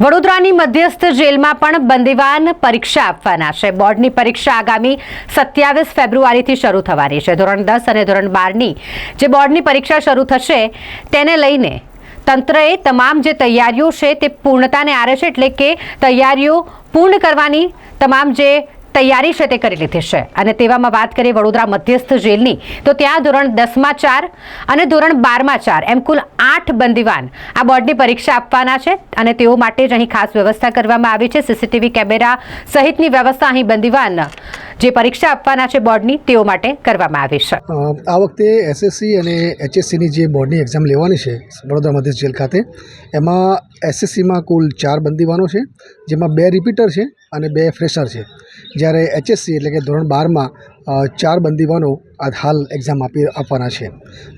વડોદરાની મધ્યસ્થ જેલમાં પણ બંદીવાન પરીક્ષા આપવાના છે. બોર્ડની પરીક્ષા આગામી સત્યાવીસ ફેબ્રુઆરીથી શરૂ થવાની છે. ધોરણ દસ અને ધોરણ બારની જે બોર્ડની પરીક્ષા શરૂ થશે તેને લઈને તંત્રએ તમામ જે તૈયારીઓ છે તે પૂર્ણતાને આરે છે, એટલે કે તૈયારીઓ પૂર્ણ કરવાની તમામ જે તૈયારી છે તે કરી લીધી છે. અને તેવામાં વાત કરીએ વડોદરા મધ્યસ્થ જેલની, તો ત્યાં ધોરણ દસમાં ચાર અને ધોરણ બારમાં ચાર, એમ કુલ આઠ બંદીવાન આ બોર્ડની પરીક્ષા આપવાના છે અને તેઓ માટે જ અહીં ખાસ વ્યવસ્થા કરવામાં આવી છે. સીસીટીવી કેમેરા સહિતની વ્યવસ્થા અહીં બંદીવાન જે પરીક્ષા આપવાના છે બોર્ડની, તેઓ માટે કરવામાં આવી છે. આ વખતે એસએસસી અને એચએસસીની જે બોર્ડની એક્ઝામ લેવાની છે વડોદરા મધ્ય જેલ ખાતે, એમાં એસએસસીમાં કુલ ચાર બંદીવાનો છે, જેમાં બે રિપીટર છે અને બે ફ્રેશર છે. જ્યારે એચએસસી એટલે કે ધોરણ બારમાં ચાર બંદીવાનો આ હાલ એક્ઝામ આપી આપવાના છે.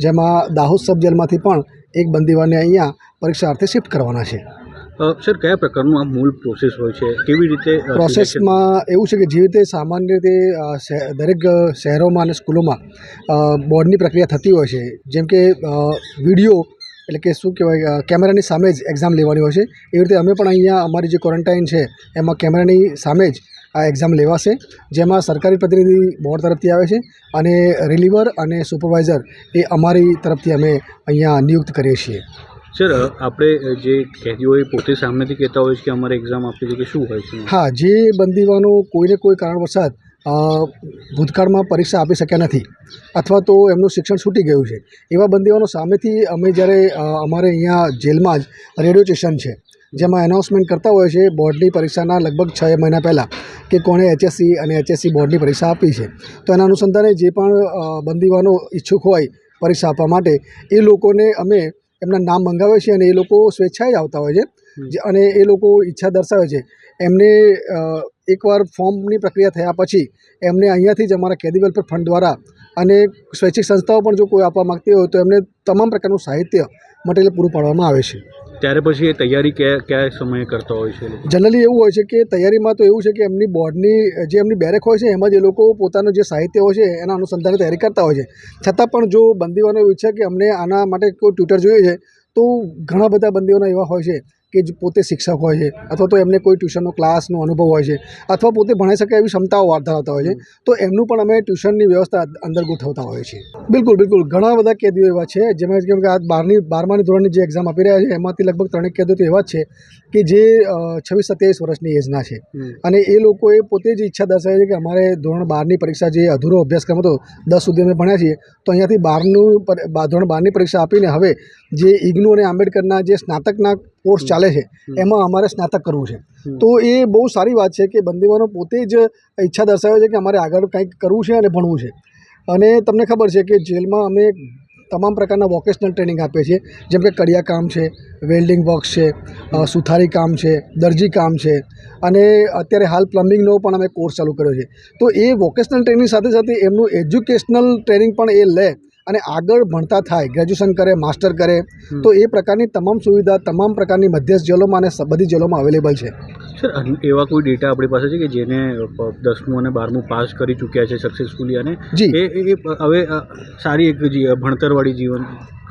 જેમાં દાહોદ સબ જેલમાંથી પણ એક બંદીવાનને અહીંયા પરીક્ષા અર્થે શિફ્ટ કરવાના છે. સર કયા પ્રકારનું આ મૂળ પ્રોસેસ હોય છે? કેવી રીતે પ્રોસેસમાં એવું છે કે જે રીતે સામાન્ય રીતે દરેક શહેરોમાં અને સ્કૂલોમાં બોર્ડની પ્રક્રિયા થતી હોય છે. જેમ કે વીડિયો એટલે કે શું કહેવાય કેમેરાની સામે જ એક્ઝામ લેવાની હોય છે. એવી રીતે અમે પણ અહીંયા અમારી જે ક્વોરન્ટાઇન છે એમાં કેમેરાની સામે જ આ એક્ઝામ લેવાશે જેમાં સરકારી પ્રતિનિધિ બોર્ડ તરફથી આવે છે અને રિલીવર અને સુપરવાઇઝર એ અમારી તરફથી અમે અહીંયા નિયુક્ત કરીએ છીએ. સર આપણે જે કેદીઓ એ પોતે સામેથી કહેતા હોય છે કે અમારે એક્ઝામ આપી છે કે શું હોય છે? હા જે બંદીવાનો કોઈને કોઈ કારણવસાદ ભૂતકાળમાં પરીક્ષા આપી શક્યા નથી અથવા તો એમનું શિક્ષણ છૂટી ગયું છે. એવા બંદીવાનો સામેથી અમે જ્યારે અમારે અહીંયા જેલમાં જ રેડિયો સ્ટેશન છે. જેમાં એનાઉન્સમેન્ટ કરતા હોય છે બોર્ડની પરીક્ષાના લગભગ છ મહિના પહેલાં કે કોણે એચએસસી અને એચએસસી બોર્ડની પરીક્ષા આપી છે. તો એના અનુસંધાને જે પણ બંદીવાનો ઈચ્છુક હોય પરીક્ષા આપવા માટે એ લોકોને અમે એમના નામ મંગાવે છે અને એ લોકો સ્વેચ્છાએ જ આવતા હોય છે. અને એ લોકો ઈચ્છા દર્શાવે છે. એમને એકવાર ફોર્મની પ્રક્રિયા થયા પછી એમને અહીંયાથી જ અમારા કેદી વેલફેર ફંડ દ્વારા અને સ્વૈચ્છિક સંસ્થાઓ પણ જો કોઈ આપવા માગતી હોય તો એમને તમામ પ્રકારનું સાહિત્ય મટીરિયલ પૂરું પાડવામાં આવે છે. ત્યારે પછી એ તૈયારી કયા કયા સમયે કરતા હોય છે જનરલી એવું હોય છે કે તૈયારીમાં તો એવું છે કે એમની બોર્ડની, જે એમની બેરેક હોય છે, એમાં જ લોકો પોતાનું જે સાહિત્ય હોય છે, એના અનુસંધાને તૈયારી કરતા હોય છે. છતાં પણ જો બંદીઓનો એવું છે કે અમને આના માટે કોઈ ટ્યુટર જોઈએ છે, તો ઘણા બધા બંદીઓના એવા હોય છે. કે જે પોતે શિક્ષક હોય છે અથવા તો એમને કોઈ ટ્યુશનનો ક્લાસનો અનુભવ હોય છે અથવા પોતે ભણાઈ શકે એવી ક્ષમતાઓ ધરાવતા હોય છે તો એમનું પણ અમે ટ્યુશનની વ્યવસ્થા અંદર ગોઠવતા હોઈએ છીએ. બિલકુલ બિલકુલ. ઘણા બધા કેદીઓ એવા છે જેમાં કેમ કે આ બારની બારમાની ધોરણની જે એક્ઝામ આપી રહ્યા છે એમાંથી લગભગ ત્રણેક કેદીઓ તો એવા જ છે કે જે છવ્વીસ સત્યાવીસ વર્ષની એજના છે. અને એ લોકોએ પોતે જ ઈચ્છા દર્શાવી છે કે અમારે ધોરણ બારની પરીક્ષા જે અધૂરો અભ્યાસક્રમ હતો દસ સુધી અમે ભણ્યા છીએ તો અહીંયાથી બારનું ધોરણ બારની પરીક્ષા આપીને હવે જે ઇગ્નુ અને આંબેડકરના જે સ્નાતકના કોર્સ ચાલે છે. એમાં અમારે સ્નાતક કરવું છે. તો એ બહુ સારી વાત છે કે બંદીવાનો પોતે જ ઈચ્છા દર્શાવે છે કે અમારે આગળ કંઈક કરવું છે અને ભણવું છે. અને તમને ખબર છે કે જેલમાં અમે તમામ પ્રકારના વોકેશનલ ટ્રેનિંગ આપીએ છીએ. જેમ કે કડિયા કામ છે વેલ્ડિંગ વર્ક છે સુથારી કામ છે દરજી કામ છે. અને અત્યારે હાલ પ્લમ્બિંગનો પણ અમે કોર્સ ચાલુ કર્યો છે. તો એ વોકેશનલ ટ્રેનિંગ સાથે સાથે એમનું એજ્યુકેશનલ ટ્રેનિંગ પણ એ લે અને આગળ ભણતા થાય ગ્રેજ્યુએશન કરે માસ્ટર કરે તો એ પ્રકારની તમામ સુવિધા તમામ પ્રકારની મધ્યસ્થ જેલોમાં અને બધી જેલોમાં અવેલેબલ છે સર એવા કોઈ ડેટા આપણી પાસે છે કે જેને દસમું અને બારમું પાસ કરી ચૂક્યા છે સક્સેસફુલી અને જી. એ હવે સારી એક ભણતરવાળી જીવન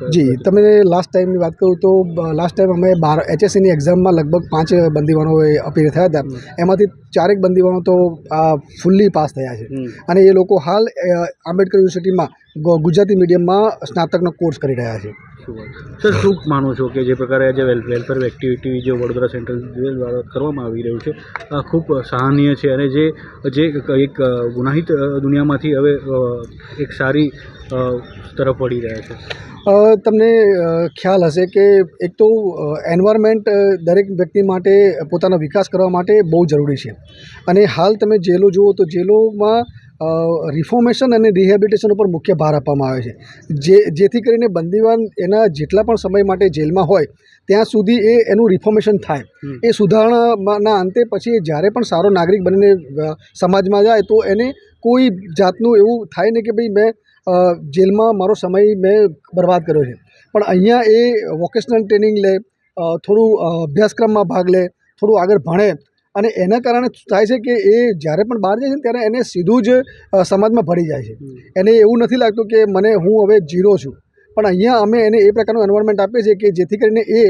જી તમે લાસ્ટ ટાઈમની વાત કરું તો લાસ્ટ ટાઈમ અમે બાર એચએસસીની એક્ઝામમાં લગભગ પાંચ બંદીવાનો અપીલ થયા હતા. એમાંથી ચારેક બંદીવાનો તો આ ફૂલ્લી પાસ થયા છે. અને એ લોકો હાલ આંબેડકર યુનિવર્સિટીમાં ગુ- ગુજરાતી મીડિયમમાં સ્નાતકનો કોર્સ કરી રહ્યા છે. સર શું માનો છો કે જે પ્રકારે આજે વેલ વેલફેર એક્ટિવિટી જે વડોદરા સેન્ટ્રલ જેલ દ્વારા કરવામાં આવી રહ્યું છે આ ખૂબ સહનીય છે અને જે જે એક ગુનાહિત દુનિયામાંથી હવે એક સારી તરફ વળી રહ્યા છે? તમને ખ્યાલ હશે કે એક તો એન્વાયરમેન્ટ દરેક વ્યક્તિ માટે પોતાનો વિકાસ કરવા માટે બહુ જરૂરી છે. અને હાલ તમે જેલો જુઓ તો જેલોમાં રિફોર્મેશન અને રિહેબિલિટેશન ઉપર મુખ્ય ભાર આપવામાં આવે છે. જે જેથી કરીને બંદીવાન એના જેટલા પણ સમય માટે જેલમાં હોય ત્યાં સુધી એ એનું રિફોર્મેશન થાય. એ સુધારણાના અંતે પછી જ્યારે પણ સારો નાગરિક બનીને સમાજમાં જાય તો એને કોઈ જાતનું એવું થાય ને કે ભાઈ મેં જેલમાં મારો સમય મેં બરબાદ કર્યો છે. પણ અહીંયા એ વોકેશનલ ટ્રેનિંગ લે થોડું અભ્યાસક્રમમાં ભાગ લે થોડું આગળ ભણે અને એના કારણે થાય છે કે એ જ્યારે પણ બહાર જાય છે ને ત્યારે એને સીધું જ સમાજમાં ભળી જાય છે. એને એવું નથી લાગતું કે મને હું હવે જીરો છું. પણ અહીંયા અમે એને એ પ્રકારનું એન્વાયરમેન્ટ આપીએ છીએ કે જેથી કરીને એ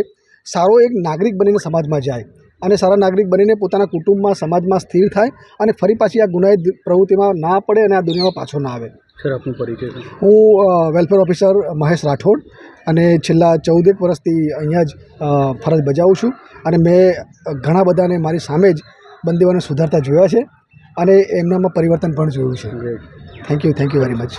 સારો એક નાગરિક બનીને સમાજમાં જાય. અને સારા નાગરિક બનીને પોતાના કુટુંબમાં સમાજમાં સ્થિર થાય અને ફરી પાછી આ ગુનાહિત પ્રવૃત્તિમાં ના પડે અને આ દુનિયામાં પાછો ના આવે. સર આપનો પરિચય હું વેલફેર ઓફિસર મહેશ રાઠોડ અને છેલ્લા ચૌદેક વર્ષથી અહીંયા જ ફરજ બજાવું છું અને મેં ઘણા બધાને મારી સામે જ બંદીઓને સુધારતા જોયા છે અને એમનામાં પરિવર્તન પણ જોયું છે. Thank you thank you very much